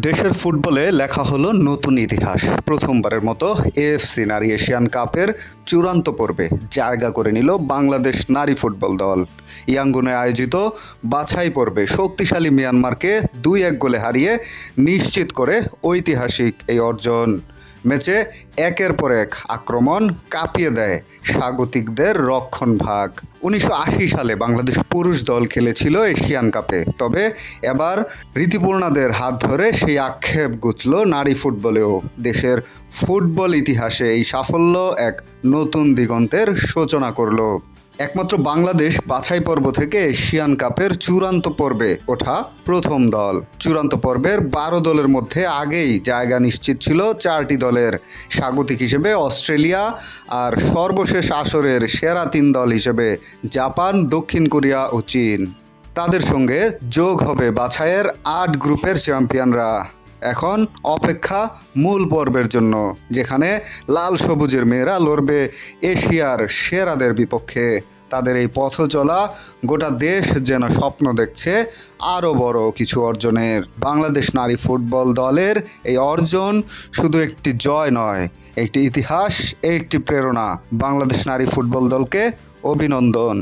দেশের ফুটবলে লেখা হলো নতুন ইতিহাস। প্রথমবারের মতো এএফসি নারী এশিয়ান কাপের চূড়ান্ত পর্বে জায়গা করে নিল বাংলাদেশ নারী ফুটবল দল। ইয়াঙ্গুনে আয়োজিত বাছাই পর্বে শক্তিশালী মিয়ানমারকে দুই এক গোলে হারিয়ে নিশ্চিত করে ঐতিহাসিক এই অর্জন। ম্যাচে একের পর এক আক্রমণ কাঁপিয়ে দেয় স্বাগতিকদের রক্ষণ ভাগ। উনিশশো আশি সালে বাংলাদেশ পুরুষ দল খেলেছিল এশিয়ান কাপে। তবে এবার রীতিপূর্ণাদের হাত ধরে সেই আক্ষেপ গুছল নারী ফুটবলেও। দেশের ফুটবল ইতিহাসে এই সাফল্য এক নতুন দিগন্তের সূচনা করল। একমাত্র বাংলাদেশ বাছাই পর্ব থেকে এশিয়ান কাপের চূড়ান্ত পর্বে ওঠা প্রথম দল। চূড়ান্ত পর্বের বারো দলের মধ্যে আগেই জায়গা নিশ্চিত ছিল চারটি দলের। স্বাগতিক হিসেবে অস্ট্রেলিয়া আর সর্বশেষ আসরের সেরা তিন দল হিসেবে জাপান, দক্ষিণ কোরিয়া ও চীন। তাদের সঙ্গে যোগ হবে বাছাইয়ের আট গ্রুপের চ্যাম্পিয়নরা। এখন অপেক্ষা মূল পর্বের জন্য, যেখানে লাল সবুজের মেয়েরা লড়বে এশিয়ার সেরাদের বিপক্ষে। তাদের এই পথ চলা গোটা দেশ যেন স্বপ্ন দেখছে আরও বড় কিছু অর্জনের। বাংলাদেশ নারী ফুটবল দলের এই অর্জন শুধু একটি জয় নয়, একটি ইতিহাস, একটি প্রেরণা। বাংলাদেশ নারী ফুটবল দলকে অভিনন্দন।